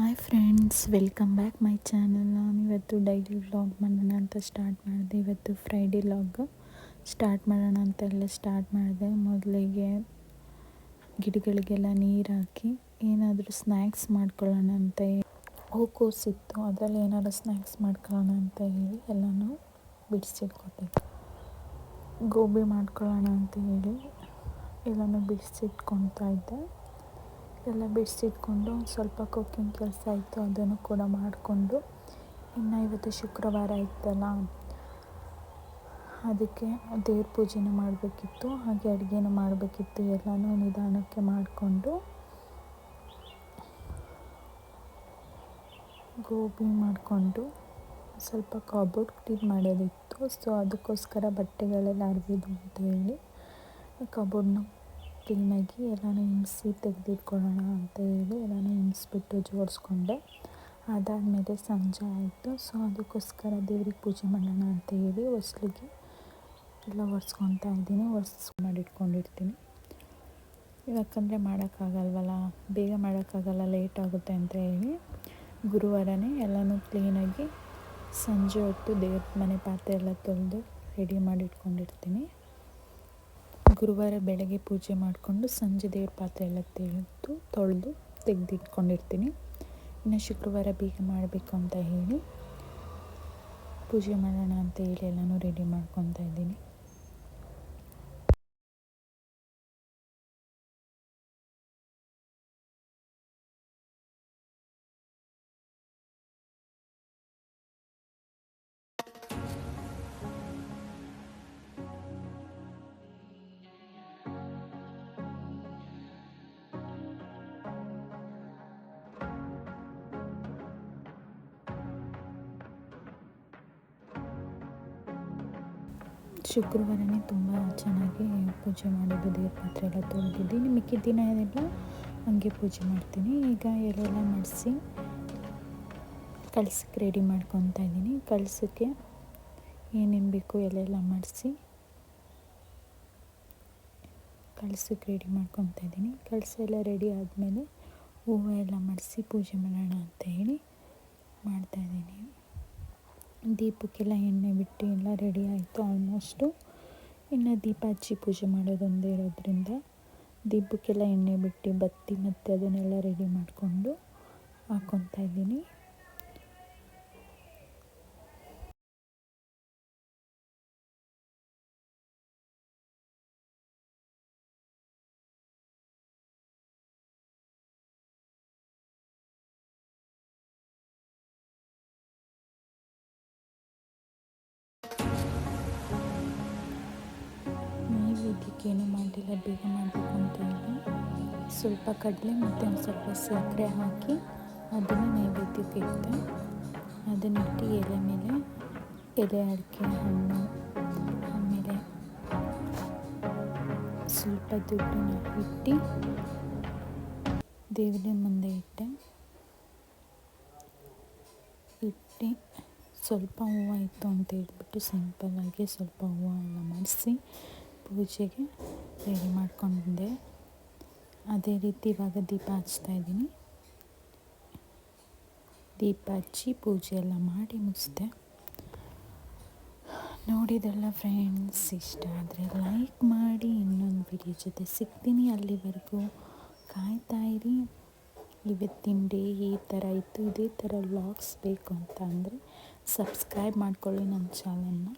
Hi friends welcome back my channel ನಾನು ಇವತ್ತು daily vlog ಮಾಡೋಣ ಅಂತ ಸ್ಟಾರ್ಟ್ ಮಾಡಿದೆ. ಇವತ್ತು ಫ್ರೈಡೇ ಲಾಗ್ ಸ್ಟಾರ್ಟ್ ಮಾಡೋಣ ಅಂತೆಲ್ಲ ಸ್ಟಾರ್ಟ್ ಮಾಡಿದೆ. ಮೊದಲಿಗೆ ಗಿಡಗಳಿಗೆಲ್ಲ ನೀರು ಹಾಕಿ ಏನಾದರೂ ಸ್ನ್ಯಾಕ್ಸ್ ಮಾಡ್ಕೊಳ್ಳೋಣ ಅಂತ ಹೂಕೋಸಿತ್ತು ಅದರಲ್ಲಿ ಏನಾದರೂ ಸ್ನ್ಯಾಕ್ಸ್ ಮಾಡ್ಕೊಳ್ಳೋಣ ಅಂತ ಹೇಳಿ ಎಲ್ಲನೂ ಬಿಡಿಸಿಟ್ಕೊಟ್ಟೆ ಗೋಬಿ ಮಾಡ್ಕೊಳ್ಳೋಣ ಅಂತ ಹೇಳಿ ಎಲ್ಲನೂ ಬಿಡಿಸಿಟ್ಕೊತಾ ಇದ್ದೆ. ಎಲ್ಲ ಬಿಡಿಸಿಟ್ಕೊಂಡು ಸ್ವಲ್ಪ ಕುಕ್ಕಿಂಗ್ ಕೆಲಸ ಇತ್ತು ಅದನ್ನು ಕೂಡ ಮಾಡಿಕೊಂಡು ಇನ್ನು ಇವತ್ತು ಶುಕ್ರವಾರ ಇತ್ತಲ್ಲ, ಅದಕ್ಕೆ ದೇವ್ರ ಪೂಜೆನೂ ಮಾಡಬೇಕಿತ್ತು, ಹಾಗೆ ಅಡುಗೆನೂ ಮಾಡಬೇಕಿತ್ತು, ಎಲ್ಲನೂ ನಿಧಾನಕ್ಕೆ ಮಾಡಿಕೊಂಡು ಗೋಬಿ ಮಾಡಿಕೊಂಡು ಸ್ವಲ್ಪ ಕಬೋರ್ಡ್ ಕ್ಲೀನ್ ಮಾಡೋದಿತ್ತು. ಸೊ ಅದಕ್ಕೋಸ್ಕರ ಬಟ್ಟೆಗಳೆಲ್ಲ ಅರ್ಬಿದ್ದು ಅಂತ ಹೇಳಿ ಕಬೋರ್ಡ್ನ ಕ್ಲೀನಾಗಿ ಎಲ್ಲನೂ ಹಿಂಸಿ ತೆಗೆದಿಟ್ಕೊಳ್ಳೋಣ ಅಂತ ಹೇಳಿ ಎಲ್ಲನೂ ಹಿಂಡಿಸ್ಬಿಟ್ಟು ಜೋಡಿಸ್ಕೊಂಡೆ. ಅದಾದಮೇಲೆ ಸಂಜೆ ಆಯಿತು. ಸೊ ಅದಕ್ಕೋಸ್ಕರ ದೇವ್ರಿಗೆ ಪೂಜೆ ಮಾಡೋಣ ಅಂತ ಹೇಳಿ ಹೊಸ್ಲಿಗೆ ಎಲ್ಲ ಒರೆಸ್ಕೊತಾ ಇದ್ದೀನಿ. ಒರೆಸ್ ಮಾಡಿಟ್ಕೊಂಡಿರ್ತೀನಿ. ಯಾಕಂದರೆ ಮಾಡೋಕ್ಕಾಗಲ್ವಲ್ಲ, ಬೇಗ ಮಾಡೋಕ್ಕಾಗಲ್ಲ, ಲೇಟ್ ಆಗುತ್ತೆ ಅಂತ ಹೇಳಿ ಗುರುವಾರನೇ ಎಲ್ಲನೂ ಕ್ಲೀನಾಗಿ ಸಂಜೆ ಹೊತ್ತು ದೇವ್ರ ಮನೆ ಪಾತ್ರೆ ಎಲ್ಲ ತೊಳೆದು ರೆಡಿ ಮಾಡಿಟ್ಕೊಂಡಿರ್ತೀನಿ. ಗುರುವಾರ ಬೆಳಗ್ಗೆ ಪೂಜೆ ಮಾಡಿಕೊಂಡು ಸಂಜೆ ದೇವ್ರ ಪಾತ್ರೆ ಎಲ್ಲ ತೆಗೆದು, ತೊಳೆದು ತೆಗೆದಿಟ್ಕೊಂಡಿರ್ತೀನಿ. ಇನ್ನು ಶುಕ್ರವಾರ ಬೇಗ ಮಾಡಬೇಕು ಅಂತ ಹೇಳಿ ಪೂಜೆ ಮಾಡೋಣ ಅಂತ ಹೇಳಿ ಎಲ್ಲನೂ ರೆಡಿ ಮಾಡ್ಕೊತಾ ಇದ್ದೀನಿ. ಶುಕ್ರವಾರನೇ ತುಂಬ ಚೆನ್ನಾಗಿ ಪೂಜೆ ಮಾಡಿದ್ದು ದೇವ್ರ ಪಾತ್ರೆ ಎಲ್ಲ ತೊಳೆದಿದ್ದೀನಿ ಮಿಕ್ಕಿದ ದಿನ ಎಲ್ಲ ಹಂಗೆ ಪೂಜೆ ಮಾಡ್ತೀನಿ. ಈಗ ಎಲೆಲ್ಲ ಮಡಿಸಿ ಕಳ್ಸಕ್ಕೆ ರೆಡಿ ಮಾಡ್ಕೊತಾ ಇದ್ದೀನಿ. ಕಳ್ಸಕ್ಕೆ ಏನೇನು ಬೇಕು ಎಲೆಲ್ಲ ಮಡಿಸಿ ಕಳ್ಸಕ್ಕೆ ರೆಡಿ ಮಾಡ್ಕೊತಾ ಇದ್ದೀನಿ. ಕಳ್ಸ ಎಲ್ಲ ರೆಡಿ ಆದಮೇಲೆ ಹೂವು ಎಲ್ಲ ಮಡಿಸಿ ಪೂಜೆ ಮಾಡೋಣ ಅಂತ ಹೇಳಿ ಮಾಡ್ತಾಯಿದ್ದೀನಿ ದೀಪಕ್ಕೆಲ್ಲ ಎಣ್ಣೆ ಬಿಟ್ಟು ಎಲ್ಲ ರೆಡಿ ಆಯಿತು ಆಲ್ಮೋಸ್ಟು. ಇನ್ನು ದೀಪ ಹಚ್ಚಿ ಪೂಜೆ ಮಾಡೋದೊಂದೇ ಇರೋದ್ರಿಂದ ದೀಪಕ್ಕೆಲ್ಲ ಎಣ್ಣೆ ಬಿಟ್ಟು ಬತ್ತಿ ಮತ್ತು ಅದನ್ನೆಲ್ಲ ರೆಡಿ ಮಾಡಿಕೊಂಡು ಹಾಕ್ಕೊತಾ ಇದ್ದೀನಿ. ಏನು ಮಾಡಿಲ್ಲ ಬೇಗ ಮಾಡಬೇಕು ಅಂತ ಹೇಳಿ. ಸ್ವಲ್ಪ ಕಡಲೆ ಮತ್ತು ಒಂದು ಸ್ವಲ್ಪ ಸಕ್ಕರೆ ಹಾಕಿ ಅದನ್ನು ನೈವೇದ್ಯಕ್ಕೆ ಇಟ್ಟೆ ಅದನ್ನಿಟ್ಟು ಎಲೆ ಮೇಲೆ ಎಲೆ, ಅಡಿಕೆ, ಹಣ್ಣು, ಆಮೇಲೆ ಸ್ವಲ್ಪ ದುಡ್ಡನ್ನ ಇಟ್ಟು ದೇವರ ಮುಂದೆ ಇಟ್ಟೆ. ಇಟ್ಟು ಸ್ವಲ್ಪ ಹೂವು ಇತ್ತು ಅಂತ ಹೇಳ್ಬಿಟ್ಟು ಸಿಂಪಲ್ಲಾಗಿ ಸ್ವಲ್ಪ ಹೂವು ಎಲ್ಲ ಮಾಡಿಸಿ ಪೂಜೆಗೆ ರೆಡಿ ಮಾಡ್ಕೊಂಡೆ ಅದೇ ರೀತಿ ಇವಾಗ ದೀಪ ಹಚ್ತಾ ಇದ್ದೀನಿ. ದೀಪ ಹಚ್ಚಿ ಪೂಜೆ ಎಲ್ಲ ಮಾಡಿ ಮುಗಿಸ್ದೆ. ನೋಡಿದೆಲ್ಲ ಫ್ರೆಂಡ್ಸ್ ಇಷ್ಟ ಆದರೆ ಲೈಕ್ ಮಾಡಿ, ಇನ್ನೊಂದು ವಿಡಿಯೋ ಜೊತೆ ಸಿಗ್ತೀನಿ ಅಲ್ಲಿವರೆಗೂ. ಕಾಯ್ತಾ ಇರಿ. ಇವತ್ತಿನ ಡೇ ಈ ಥರ ಇತ್ತು, ಇದೇ ಥರ ವ್ಲಾಗ್ಸ್ ಬೇಕು ಅಂತ ಅಂದರೆ ಸಬ್ಸ್ಕ್ರೈಬ್ ಮಾಡ್ಕೊಳ್ಳಿ ನನ್ನ ಚಾನಲ್ನ